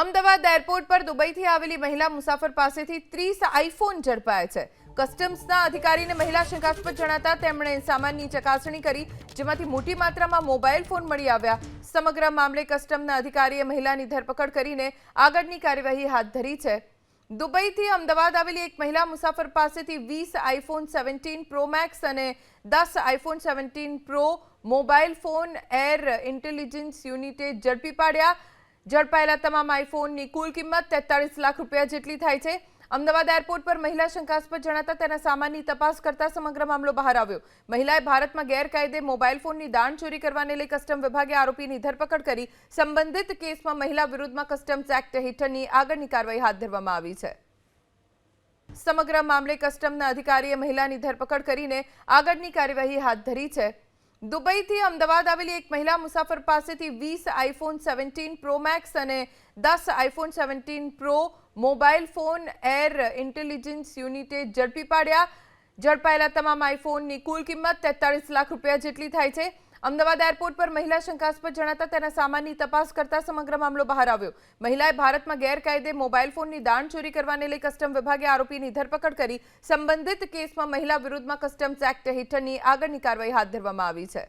Ahmedabad airport પર દુબઈથી આવેલી મહિલા મુસાફર પાસેથી ત્રીસ આઈફોન ઝડપાયા છે. કસ્ટમ્સના અધિકારીને મહિલા શંકાસ્પદ જણાતા તેમણે સામાનની ચકાસણી કરી, જેમાંથી મોટી માત્રામાં મોબાઈલ ફોન મળી આવ્યા. સમગ્ર મામલે કસ્ટમના અધિકારીએ મહિલાની ધરપકડ કરીને આગળની કાર્યવાહી હાથ ધરી છે. દુબઈથી અમદાવાદ આવેલી એક મહિલા મુસાફર પાસેથી વીસ આઈફોન સેવન્ટીન પ્રો મેક્સ અને દસ iPhone seventeen pro mobile phone air intelligence યુનિટે ઝડપી પાડ્યા. ઝડપાયેલા તમામ આઈફોનની કુલ કિંમત તેતાળીસ લાખ રૂપિયા જેટલી થાય છે. અમદાવાદ એરપોર્ટ પર મહિલા શંકાસ્પદ જણાતા તેના સામાનની તપાસ કરતા સમગ્ર મામલો બહાર આવ્યો. મહિલાએ ભારતમાં ગેરકાયદે મોબાઈલ ફોનની દાણ ચોરી કરવાને લઈ કસ્ટમ વિભાગે આરોપીની ધરપકડ કરી. સંબંધિત કેસમાં મહિલા વિરુદ્ધમાં કસ્ટમ્સ એક્ટ હેઠળની આગળની કાર્યવાહી હાથ ધરવામાં આવી છે. સમગ્ર મામલે કસ્ટમના અધિકારીએ મહિલાની ધરપકડ કરીને આગળની કાર્યવાહી હાથ ધરી છે. દુબઈથી અમદાવાદ આવેલી એક મહિલા મુસાફર પાસેથી વીસ આઈફોન સેવન્ટીન પ્રો મેક્સ અને દસ iPhone seventeen pro mobile phone air intelligence યુનિટે ઝડપી પાડ્યા. ઝડપાયેલા તમામ આઈફોનની કુલ કિંમત તેતાળીસ લાખ રૂપિયા જેટલી થાય છે. અમદાવાદ એરપોર્ટ પર મહિલા શંકાસ્પદ જણાતા તેના સામાનની તપાસ કરતા સમગ્ર મામલો બહાર આવ્યો. મહિલાએ ભારતમાં ગેરકાયદે મોબાઈલ ફોનની દાણ ચોરી કરવાને લઈ કસ્ટમ વિભાગે આરોપીની ધરપકડ કરી. સંબંધિત કેસમાં મહિલા વિરુદ્ધમાં કસ્ટમ્સ એક્ટ હેઠળની આગળની કાર્યવાહી હાથ ધરવામાં આવી છે.